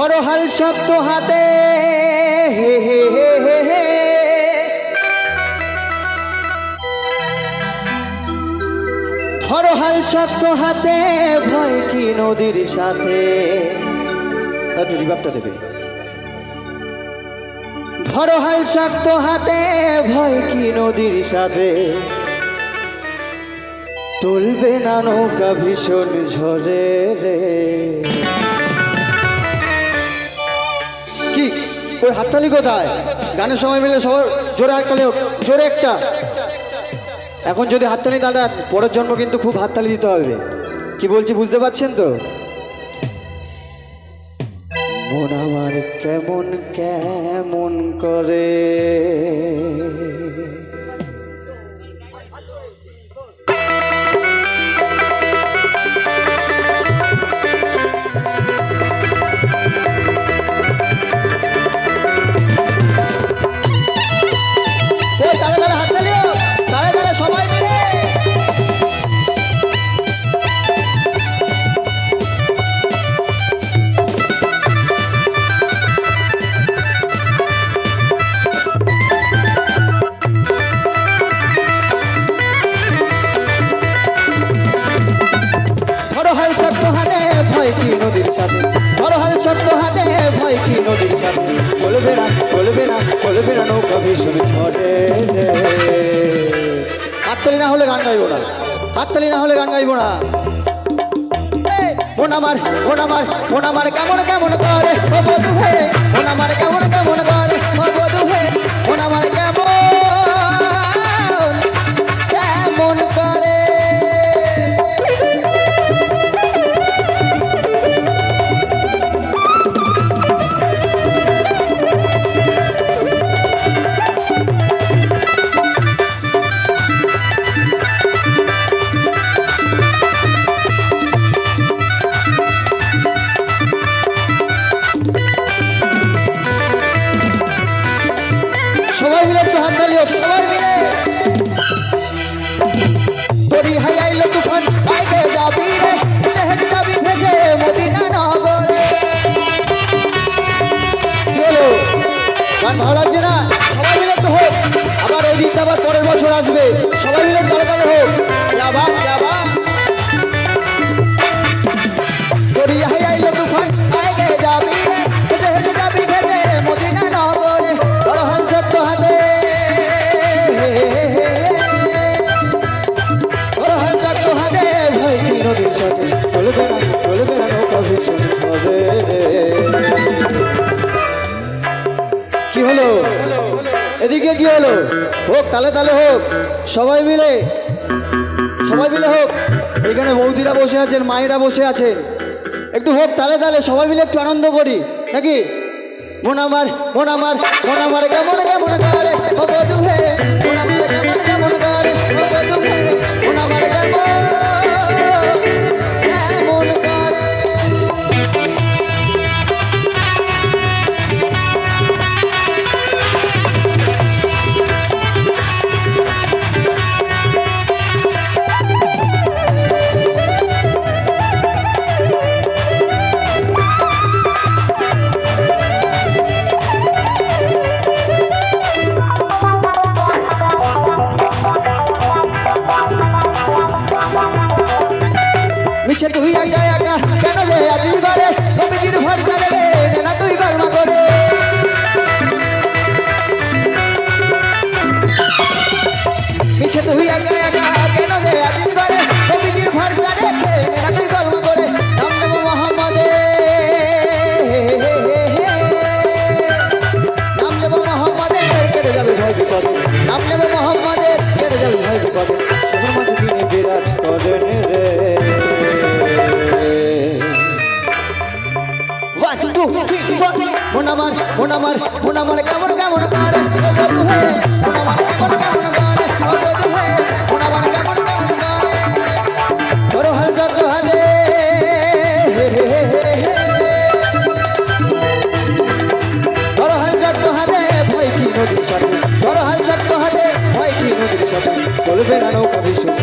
ধরো হাল শক্ত হাতে। হে হে হে হে হে। ধরো হাল শক্ত হাতে, ভয় কি নদীর সাথে। রিভাবটা দেবে। ধরো হাল শক্ত হাতে, ভয় কি নদীর সাথে। তুলবে না নৌকা ভীষণ ঝরে রে। ওই হাততালি কোথায়? গানের সময় মিলে সবার জোরে হাততালি হোক, জোরে একটা। এখন যদি হাততালি দাঁড়া পরের জন্ম কিন্তু খুব হাততালি দিতে হবে। কি বলছি, বুঝতে পারছেন তো? মন আমার কেমন কেমন করে? নদীর সাথে। বড় হাল ছোট্ট হাতে, ভয় কি নদীর সাথে? বলবে না বলবে না বলবে না নৌকা ভীষণ ছড়ে হাততালি না হলে গান গাইব না। হাততালি না হলে গান গাইব না। মন আমার মন মন কেমন কেমন করে? মন আমার কেমন কেমন হাত তালি হোক, সবাই মিলে। তোরি হাই আইলো তুফান ভালো লাগছে না? সবাই একটু হোক, আবার ওই দিনটা আবার পরের বছর আসবে, সবাই মিলে হোক তালে তালে হোক সবাই মিলে সবাই মিলে হোক এখানে বৌদিরা বসে আছেন মায়েরা বসে আছেন একটু হোক তালে তালে সবাই মিলে একটু আনন্দ করি নাকি মন আমার মন আমার মন আমার কেমন কেমন করে বিপদ নাম নেবে মোহাম্মদের কেটে যাবে ভয় বিপদ সবার মাঝে তিনি বিরাজ করেন রে. মন আমার মন আমার মন আমার কেমন কেমন আর মন আমার কেমন সাথে চলবে না নৌকা ভীষণ